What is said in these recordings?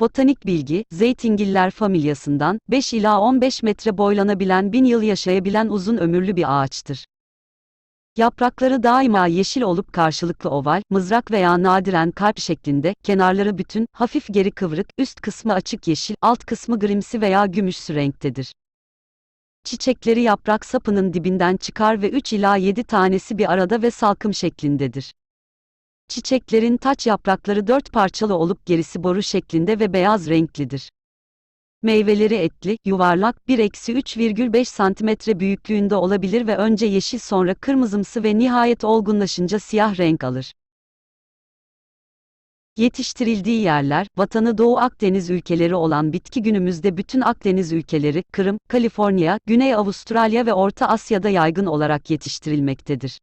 Botanik bilgi, zeytingiller familyasından, 5 ila 15 metre boylanabilen bin yıl yaşayabilen uzun ömürlü bir ağaçtır. Yaprakları daima yeşil olup karşılıklı oval, mızrak veya nadiren kalp şeklinde, kenarları bütün, hafif geri kıvrık, üst kısmı açık yeşil, alt kısmı grimsi veya gümüşsü renktedir. Çiçekleri yaprak sapının dibinden çıkar ve 3 ila 7 tanesi bir arada ve salkım şeklindedir. Çiçeklerin taç yaprakları dört parçalı olup gerisi boru şeklinde ve beyaz renklidir. Meyveleri etli, yuvarlak, 1-3,5 cm büyüklüğünde olabilir ve önce yeşil sonra kırmızımsı ve nihayet olgunlaşınca siyah renk alır. Yetiştirildiği yerler, vatanı Doğu Akdeniz ülkeleri olan bitki günümüzde bütün Akdeniz ülkeleri, Kırım, Kaliforniya, Güney Avustralya ve Orta Asya'da yaygın olarak yetiştirilmektedir.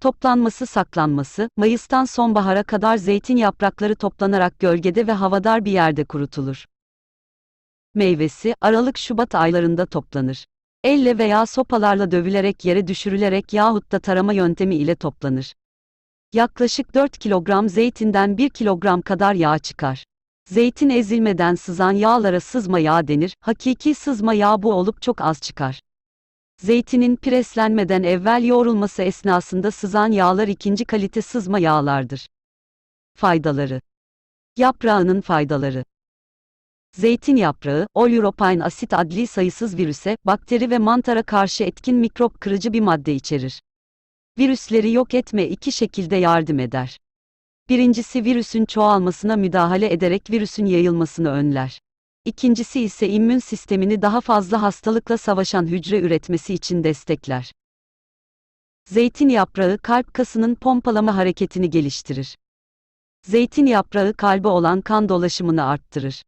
Toplanması saklanması, Mayıs'tan sonbahara kadar zeytin yaprakları toplanarak gölgede ve havadar bir yerde kurutulur. Meyvesi, Aralık-Şubat aylarında toplanır. Elle veya sopalarla dövülerek yere düşürülerek yahut da tarama yöntemi ile toplanır. Yaklaşık 4 kilogram zeytinden 1 kilogram kadar yağ çıkar. Zeytin ezilmeden sızan yağlara sızma yağ denir, hakiki sızma yağ bu olup çok az çıkar. Zeytinin preslenmeden evvel yoğrulması esnasında sızan yağlar ikinci kalite sızma yağlardır. Faydaları Yaprağının faydaları Zeytin yaprağı, oleuropein asit adli sayısız virüse, bakteri ve mantara karşı etkin mikrop kırıcı bir madde içerir. Virüsleri yok etme iki şekilde yardım eder. Birincisi virüsün çoğalmasına müdahale ederek virüsün yayılmasını önler. İkincisi ise immün sistemini daha fazla hastalıkla savaşan hücre üretmesi için destekler. Zeytin yaprağı kalp kasının pompalama hareketini geliştirir. Zeytin yaprağı kalbe olan kan dolaşımını arttırır.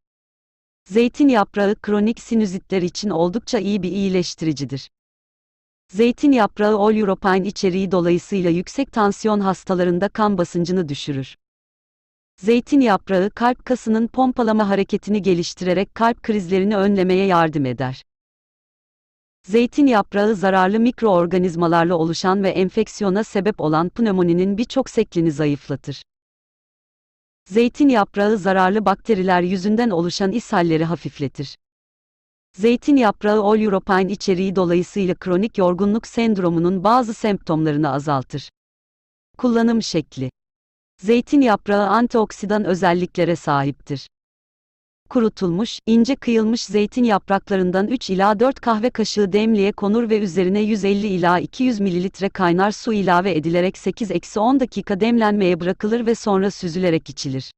Zeytin yaprağı kronik sinüzitler için oldukça iyi bir iyileştiricidir. Zeytin yaprağı oleuropein içeriği dolayısıyla yüksek tansiyon hastalarında kan basıncını düşürür. Zeytin yaprağı kalp kasının pompalama hareketini geliştirerek kalp krizlerini önlemeye yardım eder. Zeytin yaprağı zararlı mikroorganizmalarla oluşan ve enfeksiyona sebep olan pnömoninin birçok seklini zayıflatır. Zeytin yaprağı zararlı bakteriler yüzünden oluşan ishalleri hafifletir. Zeytin yaprağı oleuropein içeriği dolayısıyla kronik yorgunluk sendromunun bazı semptomlarını azaltır. Kullanım şekli Zeytin yaprağı antioksidan özelliklere sahiptir. Kurutulmuş, ince kıyılmış zeytin yapraklarından 3 ila 4 kahve kaşığı demliğe konur ve üzerine 150 ila 200 ml kaynar su ilave edilerek 8-10 dakika demlenmeye bırakılır ve sonra süzülerek içilir.